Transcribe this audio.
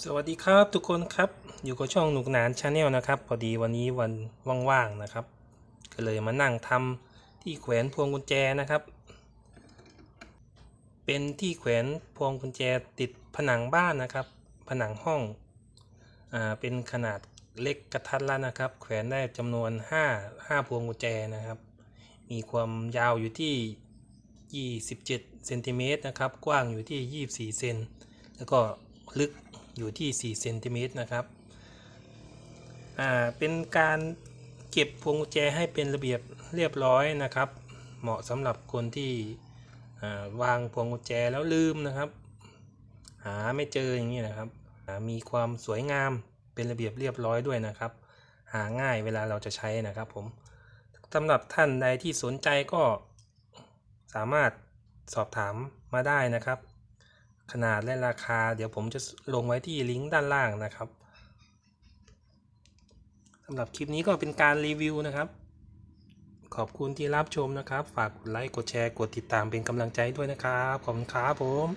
สวัสดีครับทุกคนครับ อยู่กับช่องหนุกหนานชาแนลนะครับ พอดีวันนี้วันว่างๆนะครับ ก็เลยมานั่งทำที่แขวนพวงกุญแจนะครับ เป็นที่แขวนพวงกุญแจติดผนังบ้านนะครับ ผนังห้องอ่าเป็นขนาดเล็กกระทัดรัดนะครับ แขวนได้จำนวน 5 5 พวงกุญแจนะครับ มีความยาวอยู่ที่ 27เซนติเมตรนะครับ กว้างอยู่ที่ 24เซนแล้วก็ลึก อยู่ที่4เซนติเมตรนะครับอ่าเป็นการเก็บพวงกุญแจให้เป็นระเบียบเรียบร้อยนะครับ เหมาะสำหรับคนที่อ่าวางพวงกุญแจแล้วลืมนะครับ หาไม่เจออย่างนี้นะครับ มีความสวยงามเป็นระเบียบเรียบร้อยด้วยนะครับ หาง่ายเวลาเราจะใช้นะครับผมสำหรับท่านใดที่สนใจก็สามารถสอบถามมาได้นะครับ ขนาดและราคา เดี๋ยวผมจะลงไว้ที่ลิงก์ด้านล่างนะครับสำหรับคลิปนี้ก็เป็นการรีวิวนะครับ ขอบคุณที่รับชมนะครับ ฝากกดไลค์ กดแชร์ กดติดตามเป็นกำลังใจด้วยนะครับ ขอบคุณครับผม